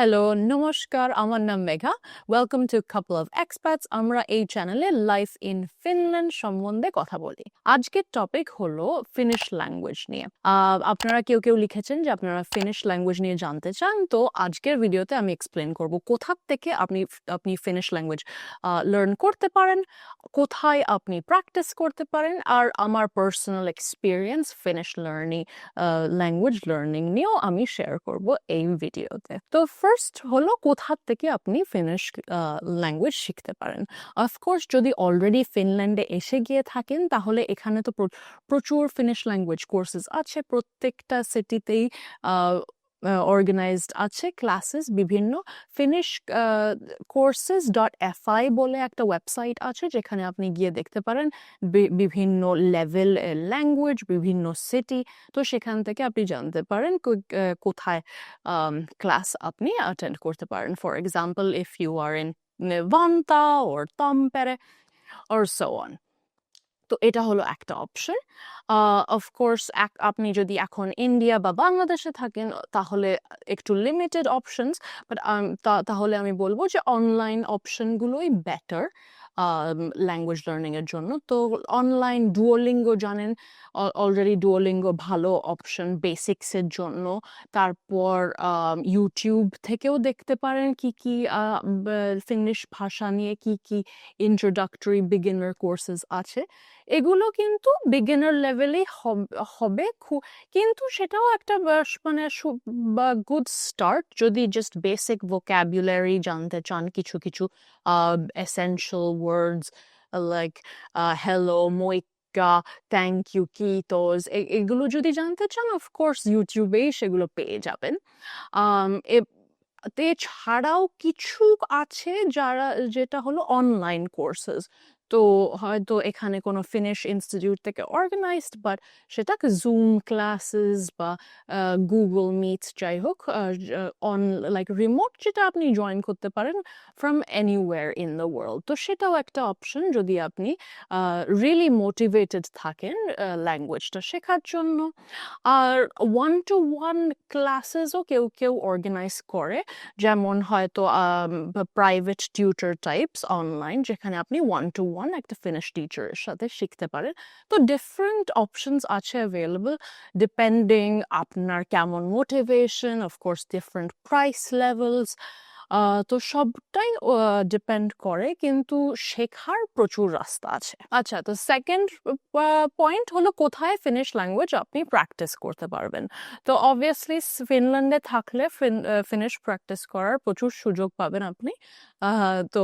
Hello নমস্কার, আমার নাম Megha. Welcome to couple of experts আমরা এই চ্যানেলে লাইফ ইন ফিনল্যান্ড সম্বন্ধে কথা বলি। আজকের টপিক হলো ফিনিশ ল্যাঙ্গুয়েজ নিয়ে। আপনারা কেউ কেউ লিখেছেন যে আপনারা ফিনিশ ল্যাঙ্গুয়েজ নিয়ে জানতে চান, তো আজকের ভিডিওতে আমি এক্সপ্লেন করব কোথা থেকে আপনি আপনি ফিনিশ ল্যাঙ্গুয়েজ লার্ন করতে পারেন, কোথায় আপনি প্র্যাকটিস করতে পারেন, আর আমার personal experience Finnish learning language learning নিয়েও আমি শেয়ার করব এই ভিডিওতে তো হলো কোথা থেকে আপনি ফিনিশ ল্যাঙ্গুয়েজ শিখতে পারেন। অফকোর্স যদি অলরেডি ফিনল্যান্ডে এসে গিয়ে থাকেন, তাহলে এখানে তো প্র- প্রচুর ফিনিশ ল্যাঙ্গুয়েজ কোর্সেস আছে। প্রত্যেকটা সিটিতেই অর্গানাইজড আছে। ক্লাসেস বিভিন্ন ফিনিশ কোর্সেস ডট এফআই বলে একটা ওয়েবসাইট আছে, যেখানে আপনি গিয়ে দেখতে পারেন বিভিন্ন লেভেল ল্যাঙ্গুয়েজ বিভিন্ন সিটি তো সেখান থেকে আপনি জানতে পারেন কোথায় ক্লাস আপনি অ্যাটেন্ড করতে পারেন। For example if you are in Vantaa or Tampere or so on তো এটা হলো একটা অপশন অফকোর্স আপনি যদি এখন ইন্ডিয়া বা বাংলাদেশে থাকেন, তাহলে একটু লিমিটেড অপশনস বাট তাহলে আমি বলব যে অনলাইন অপশনগুলোই বেটার ল্যাঙ্গুয়েজ লার্নিং এর জন্য। তো অনলাইন ডুয়োলিঙ্গো জানেন অলরেডি ডুয়োলিঙ্গো ভালো অপশন বেসিক্সের জন্য। তারপর ইউটিউব থেকেও দেখতে পারেন কি কি ফিনিশ ভাষা নিয়ে কি কি ইন্ট্রোডাক্টরি বিগিনার কোর্সেস আছে। এগুলো কিন্তু বিগিনার লেভেলেই হবে কিন্তু সেটাও একটা মানে গুড স্টার্ট যদি জাস্ট বেসিক ভোক্যাবুলারি জানতে চান, কিছু কিছু essential like uh, hello moika, thank you কিটোস এগুলো যদি জানতে চান অফকোর্স ইউটিউবেই সেগুলো পেয়ে যাবেন। তে ছাড়াও কিছু আছে যারা যেটা হলো অনলাইন কোর্সেস তো হয়তো এখানে কোনো ফিনিশ ইনস্টিটিউট থেকে অর্গানাইজড বাট সেটাকে জুম ক্লাসেস বা গুগল মিটস যাই হোক অন লাইক রিমোট যেটা আপনি জয়েন করতে পারেন from anywhere in the world তো সেটাও একটা অপশন যদি আপনি রিয়েলি মোটিভেটেড থাকেন ল্যাঙ্গুয়েজটা শেখার জন্য। আর ওয়ান টু ওয়ান ক্লাসেসও কেউ কেউ অর্গানাইজ করে, যেমন হয়তো প্রাইভেট টিউটার টাইপস অনলাইন যেখানে আপনি ওয়ান টু ওয়ান একটা ফিনিশ টিচারের সাথে শিখতে পারেন তো ডিফারেন্ট অপশনস আছে অ্যাভেলেবল ডিপেন্ডিং আপনার কেমন motivation of course different price levels তো সবটাই ডিপেন্ড করে কিন্তু শেখার প্রচুর রাস্তা আছে। আচ্ছা তো সেকেন্ড পয়েন্ট হলো কোথায় ফিনিশ ল্যাঙ্গুয়েজ আপনি প্র্যাকটিস করতে পারবেন। তো অবভিয়াসলি ফিনল্যান্ডে থাকলে ফিনিশ প্র্যাকটিস করার প্রচুর সুযোগ পাবেন আপনি। তো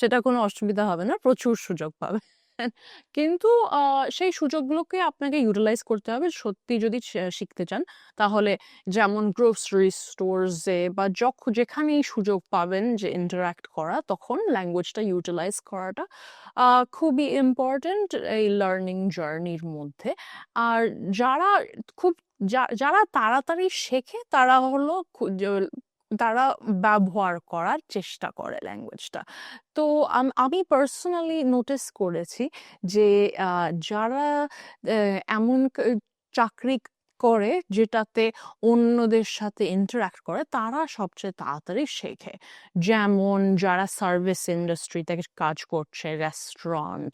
সেটা কোনো অসুবিধা হবে না, প্রচুর সুযোগ পাবেন। কিন্তু সেই সুযোগগুলোকে আপনাকে ইউটিলাইজ করতে হবে সত্যি যদি শিখতে চান, তাহলে যেমন গ্রোসারি স্টোরসে বা যখন যেখানেই সুযোগ পাবেন যে ইন্টারাক্ট করা, তখন ল্যাঙ্গুয়েজটা ইউটিলাইজ করাটা খুবই ইম্পর্ট্যান্ট এই লার্নিং জার্নির মধ্যে। আর যারা খুব যারা তাড়াতাড়ি শেখে, তারা হলো তারা ব্যবহার করার চেষ্টা করে ল্যাঙ্গুয়েজটা তো আমি পার্সোনালি নোটিস করেছি যে যারা এমন চাকরি করে যেটাতে অন্যদের সাথে ইন্টারাক্ট করে, তারা সবচেয়ে তাড়াতাড়ি শেখে। যেমন যারা সার্ভিস ইন্ডাস্ট্রিতে কাজ করছে রেস্টুরেন্ট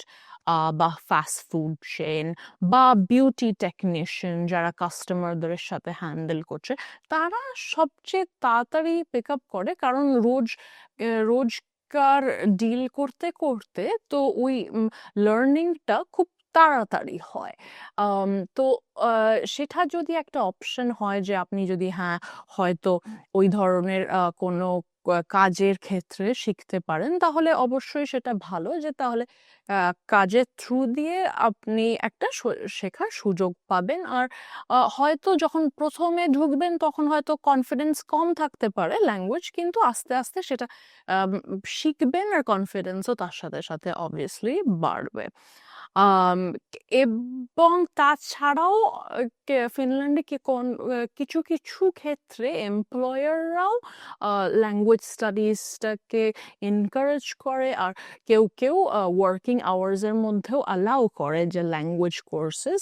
বা ফাস্ট ফুড চেন বা বিউটি টেকনিশিয়ান যারা কাস্টমারদের সাথে হ্যান্ডেল করছে, তারা সবচেয়ে তাড়াতাড়ি পিক আপ করে। কারণ রোজ রোজকার ডিল করতে করতে তো ওই লার্নিংটা খুব তাড়াতাড়ি হয়। তো সেটা যদি একটা অপশন হয় যে আপনি যদি হ্যাঁ হয়তো ওই ধরনের কোনো কাজের ক্ষেত্রে শিখতে পারেন, তাহলে অবশ্যই সেটা ভালো যে তাহলে কাজের থ্রু দিয়ে আপনি একটা শেখার সুযোগ পাবেন। আর হয়তো যখন প্রথমে ঢুকবেন তখন হয়তো কনফিডেন্স কম থাকতে পারে ল্যাঙ্গুয়েজ কিন্তু আস্তে আস্তে সেটা শিখবেন আর কনফিডেন্সও তার সাথে সাথে অবভিয়াসলি বাড়বে। এবং তাছাড়াও ফিনল্যান্ডে কি কোন কিছু, কিছু ক্ষেত্রে এমপ্লয়াররাও ল্যাঙ্গুয়েজ স্টাডিজটাকে এনকারেজ করে। আর কেউ, কেউ ওয়ার্কিং আওয়ার্স এর মধ্যেও অ্যালাউ করে যে ল্যাঙ্গুয়েজ কোর্সেস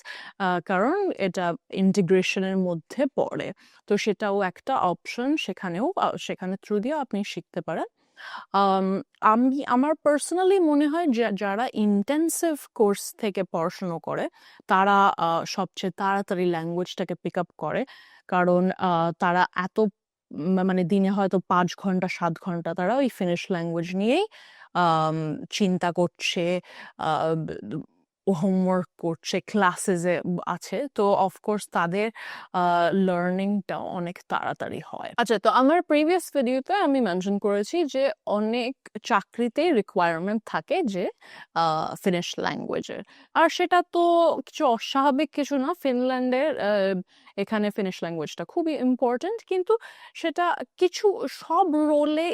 কারণ এটা ইন্টিগ্রেশনের মধ্যে পড়ে। তো সেটাও একটা অপশন সেখানেও সেখানে থ্রু দিয়েও আপনি শিখতে পারেন। আম আমি আমার পার্সোনালি মনে হয় যারা ইন্টেন্সিভ কোর্স থেকে পড়াশুনো করে তারা সবচেয়ে তাড়াতাড়ি ল্যাঙ্গুয়েজটাকে পিক আপ করে। কারণ তারা এত মানে দিনে হয়তো পাঁচ ঘণ্টা সাত ঘণ্টা তারা ওই ফিনিশ ল্যাঙ্গুয়েজ নিয়েই চিন্তা করছে, হোমওয়ার্ক করছে, ক্লাসেসে আছে। তো অফকোর্স তাদের লার্নিংটা অনেক তাড়াতাড়ি হয়। আচ্ছা তো আমার প্রিভিয়াস ভিডিওতে আমি মেনশন করেছি যে অনেক চাকরিতেই রিকোয়ারমেন্ট থাকে যে ফিনিশ ল্যাঙ্গুয়েজের। আর সেটা তো কিছু অস্বাভাবিক কিছু না। ফিনল্যান্ডের এখানে ফিনিশ ল্যাঙ্গুয়েজটা খুবই ইম্পোর্টেন্ট। কিন্তু সেটা কিছু সব রোলে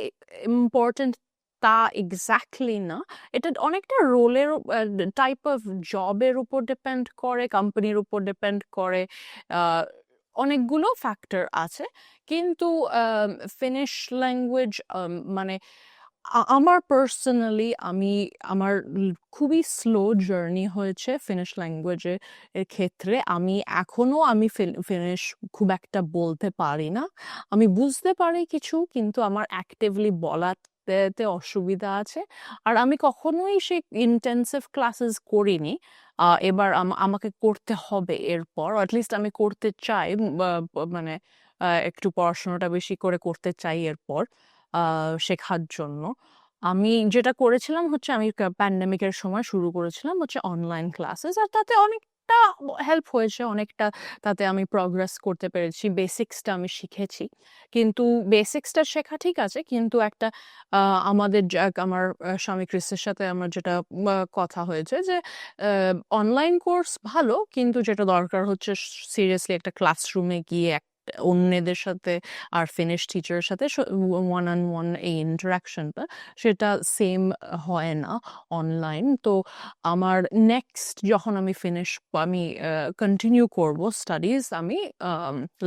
ইম্পোর্টেন্ট তা এক্সাক্টলি না। এটা অনেকটা রোলের টাইপ অফ জবের উপর ডিপেন্ড করে, কোম্পানির উপর ডিপেন্ড করে। অনেকগুলো ফ্যাক্টর আছে। কিন্তু ফিনিশ ল্যাঙ্গুয়েজ মানে আমার পার্সোনালি আমি আমার খুবই স্লো জার্নি হয়েছে ফিনিশ ল্যাঙ্গুয়েজের ক্ষেত্রে। আমি এখনও আমি ফিনিশ খুব একটা বলতে পারি না। আমি বুঝতে পারি কিছু কিন্তু আমার অ্যাক্টিভলি বলাতে তে অসুবিধা আছে। আর আমি কখনোই সেই ইনটেনসিভ ক্লাসেস করিনি। এবার আমা, আমাকে করতে হবে এরপর। অ্যাটলিস্ট আমি করতে চাই মানে একটু পড়াশোনাটা বেশি করে করতে চাই এরপর শেখার জন্য। আমি যেটা করেছিলাম হচ্ছে, আমি প্যান্ডেমিকের সময় শুরু করেছিলাম হচ্ছে অনলাইন ক্লাসেস। আর তাতে অনেকটা হেল্প হয়েছে। অনেকটা তাতে আমি প্রগ্রেস করতে পেরেছি। বেসিক্সটা আমি শিখেছি। কিন্তু বেসিক্সটা শেখা ঠিক আছে। কিন্তু একটা আমাদের আমার স্বামী ক্রিসের সাথে আমার যেটা কথা হয়েছে যে অনলাইন কোর্স ভালো, কিন্তু যেটা দরকার হচ্ছে সিরিয়াসলি একটা ক্লাসরুমে গিয়ে এক অন্যদের সাথে আর ফিনিশ টিচারের সাথে ওয়ান অন ওয়ান এই ইন্টারাকশনটা সেটা সেম হয় না অনলাইন। তো আমার নেক্সট যখন আমি ফিনিশ আমি কন্টিনিউ করব স্টাডিজ আমি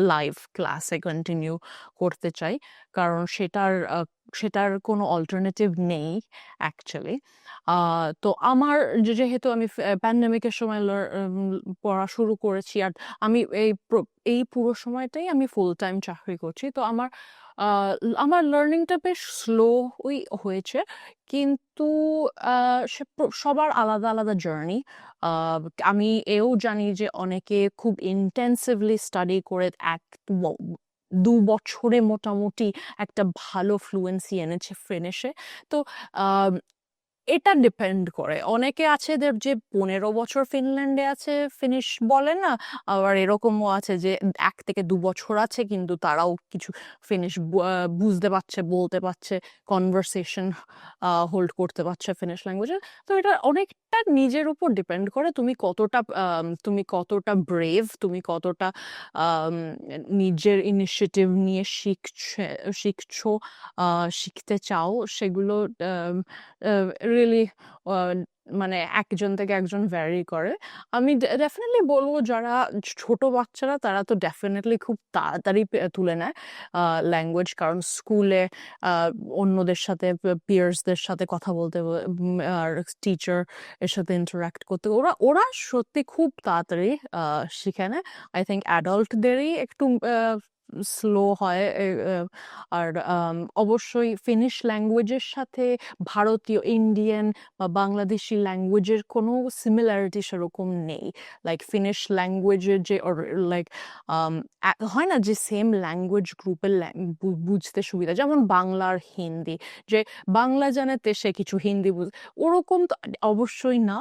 লাইভ ক্লাসে কন্টিনিউ করতে চাই। কারণ সেটার সেটার কোনো অল্টারনেটিভ নেই অ্যাকচুয়ালি। তো আমার যেহেতু আমি প্যান্ডেমিকের সময় পড়া শুরু করেছি আর আমি এই এই পুরো সময়টাই আমি ফুল টাইম চাকরি করছি। তো আমার আমার লার্নিংটা বেশ স্লোই হয়েছে। কিন্তু সে সবার আলাদা, আলাদা জার্নি। আমি এও জানি যে অনেকে খুব ইনটেনসিভলি স্টাডি করে এক ২ বছরে মোটামুটি একটা ভালো ফ্লুয়েন্সি এনেছে ফ্রেনেসে তো এটা ডিপেন্ড করে। অনেকে আছে যে ১৫ বছর ফিনল্যান্ডে আছে ফিনিশ বলে না। আবার এরকমও আছে যে এক থেকে দু বছর আছে কিন্তু তারাও কিছু ফিনিশ বুঝতে পারছে, বলতে পারছে, কনভারসেশন হোল্ড করতে পারছে ফিনিশ ল্যাঙ্গুয়েজে। তো এটা অনেকটা নিজের উপর ডিপেন্ড করে তুমি কতটা তুমি কতটা ব্রেভ, তুমি কতটা নিজের ইনিশিয়েটিভ নিয়ে শিখছে শিখছো, শিখতে চাও সেগুলো রিয়ালি মানে একজন থেকে একজন ভ্যারি করে। আমি ডে বলব যারা ছোট বাচ্চারা, তারা তো ডেফিনেটলি খুব তাড়াতাড়ি তুলে নেয় ল্যাঙ্গুয়েজ। কারণ স্কুলে অন্যদের সাথে পিয়ার্সদের সাথে কথা বলতে আর টিচার এর সাথে ইন্টারেক্ট করতে, ওরা ওরা সত্যি খুব তাড়াতাড়ি শিখে নেয়। আই থিঙ্ক অ্যাডাল্টদেরই একটু স্লো হয় আর অবশ্যই ফিনিশ ল্যাঙ্গুয়েজের সাথে ভারতীয়, ইন্ডিয়ান বা বাংলাদেশি ল্যাঙ্গুয়েজের কোনো সিমিলারিটি সেরকম নেই। লাইক ফিনিশ ল্যাঙ্গুয়েজের যে লাইক হয় না যে সেম ল্যাঙ্গুয়েজ গ্রুপের বুঝতে সুবিধা। যেমন বাংলা আর হিন্দি। যে বাংলা জানে তে সে কিছু হিন্দি বুঝ ওরকম তো অবশ্যই না।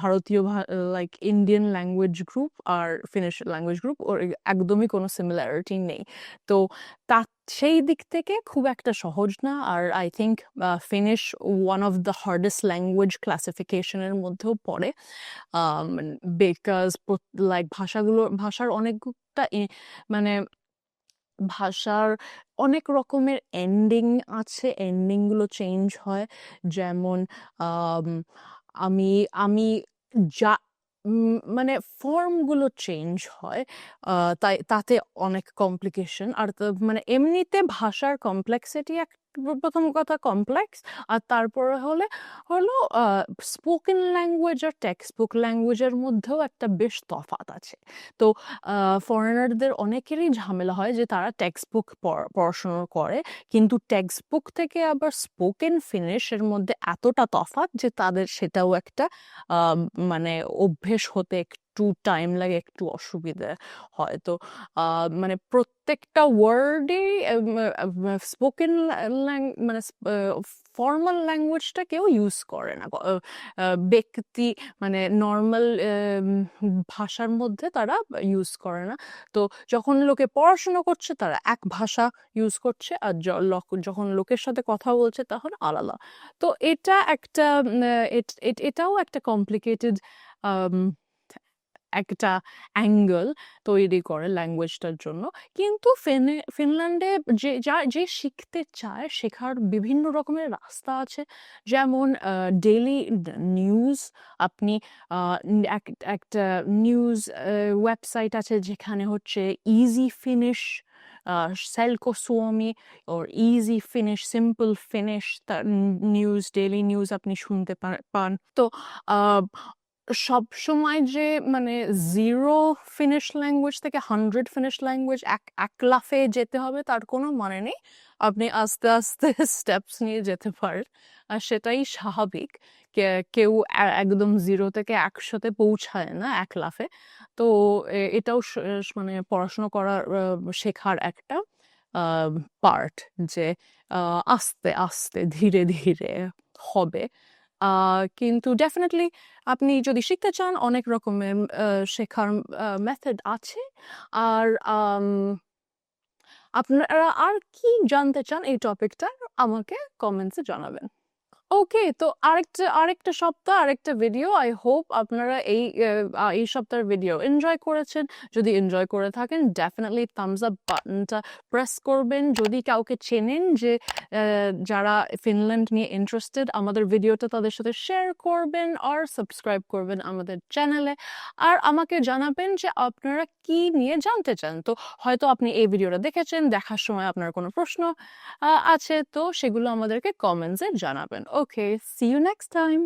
ভারতীয় লাইক ইন্ডিয়ান ল্যাঙ্গুয়েজ গ্রুপ আর ফিনিশ ল্যাঙ্গুয়েজ গ্রুপ ওর একদমই কোনো সিমিলারিটি নেই। তো তা সেই দিক থেকে খুব একটা সহজ না। আর I think Finnish one of the hardest language ক্লাসিফিকেশনের মধ্যেও পড়ে। বিকজ লাইক ভাষাগুলো, ভাষার অনেকটা মানে ভাষার অনেক রকমের এন্ডিং আছে। এন্ডিংগুলো চেঞ্জ হয়। যেমন আমি আমি যা মানে ফর্মগুলো চেঞ্জ হয় তাই তাতে অনেক কমপ্লিকেশন আর মানে এমনিতে ভাষার কমপ্লেক্সিটি এক প্রথম কথা কমপ্লেক্স আর তারপরে হলে, হলো স্পোকেন ল্যাঙ্গুয়েজ আর টেক্সট বুক ল্যাঙ্গুয়েজের মধ্যেও একটা বেশ তফাৎ আছে। তো ফরেনারদের অনেকেরই ঝামেলা হয় যে তারা টেক্সট বুক পড়াশুনো করে, কিন্তু টেক্সট বুক থেকে আবার স্পোকেন ফিনিশের মধ্যে এতটা তফাৎ যে তাদের সেটাও একটা মানে অভ্যেস হতে একটু টাইম লাগে, একটু অসুবিধে হয়। তো মানে প্রত্যেকটা ওয়ার্ডে স্পোকেন মানে ফর্মাল ল্যাঙ্গুয়েজটা কেউ ইউজ করে না। ব্যক্তি মানে নর্মাল ভাষার মধ্যে তারা ইউজ করে না। তো যখন লোকে পড়াশোনা করছে, তারা এক ভাষা ইউজ করছে আর যখন লোকের সাথে কথা বলছে, তখন আলাদা। তো এটা একটা এটাও একটা কমপ্লিকেটেড একটা অ্যাঙ্গেল তৈরি করে ল্যাঙ্গুয়েজটার জন্য। কিন্তু ফিনে, ফিনল্যান্ডে যে, যা, যে শিখতে চায় শেখার বিভিন্ন রকমের রাস্তা আছে। যেমন ডেলি নিউজ আপনি এক- একটা নিউজ ওয়েবসাইট আছে যেখানে হচ্ছে ইজি ফিনিশ সেলকো Suomi or easy Finnish simple Finnish তার নিউজ ডেইলি নিউজ আপনি শুনতে পান। তো সব সময় যে মানে জিরো ফিনিশ ল্যাঙ্গুয়েজ থেকে হান্ড্রেড ফিনিশ ল্যাঙ্গুয়েজ এক এক লাফে যেতে হবে, তার কোনো মানে নেই। আপনি আস্তে আস্তে স্টেপস নিয়ে যেতে পারেন। আর সেটাই স্বাভাবিক। কেউ একদম জিরো থেকে একশোতে পৌঁছায় না এক লাফে। তো এটাও মানে পড়াশুনো করার শেখার একটা পার্ট যে আস্তে আস্তে ধীরে ধীরে হবে। কিন্তু ডেফিনেটলি আপনি যদি শিখতে চান, অনেক রকমের শেখার মেথড আছে। আর আপনারা আর কি জানতে চান এই টপিকটা আমাকে কমেন্টসে জানাবেন। ওকে তো আরেকটা আরেকটা সপ্তাহ, আরেকটা ভিডিও আই হোপ আপনারা এই এই সপ্তাহের ভিডিও এনজয় করেছেন। যদি এনজয় করে থাকেন ডেফিনেটলি থামস আপ বাটনটা প্রেস করবেন। যদি কাউকে চেনেন যে যারা ফিনল্যান্ড নিয়ে ইন্টারেস্টেড আমাদের ভিডিওটা তাদের সাথে শেয়ার করবেন আর সাবস্ক্রাইব করবেন আমাদের চ্যানেলে আর আমাকে জানাবেন যে, আপনারা কি নিয়ে জানতে চান? তো হয়তো আপনি এই ভিডিওটা দেখেছেন, দেখার সময় আপনার কোনো প্রশ্ন আছে, তো সেগুলো আমাদেরকে কমেন্টসে জানাবেন। Okay see you next time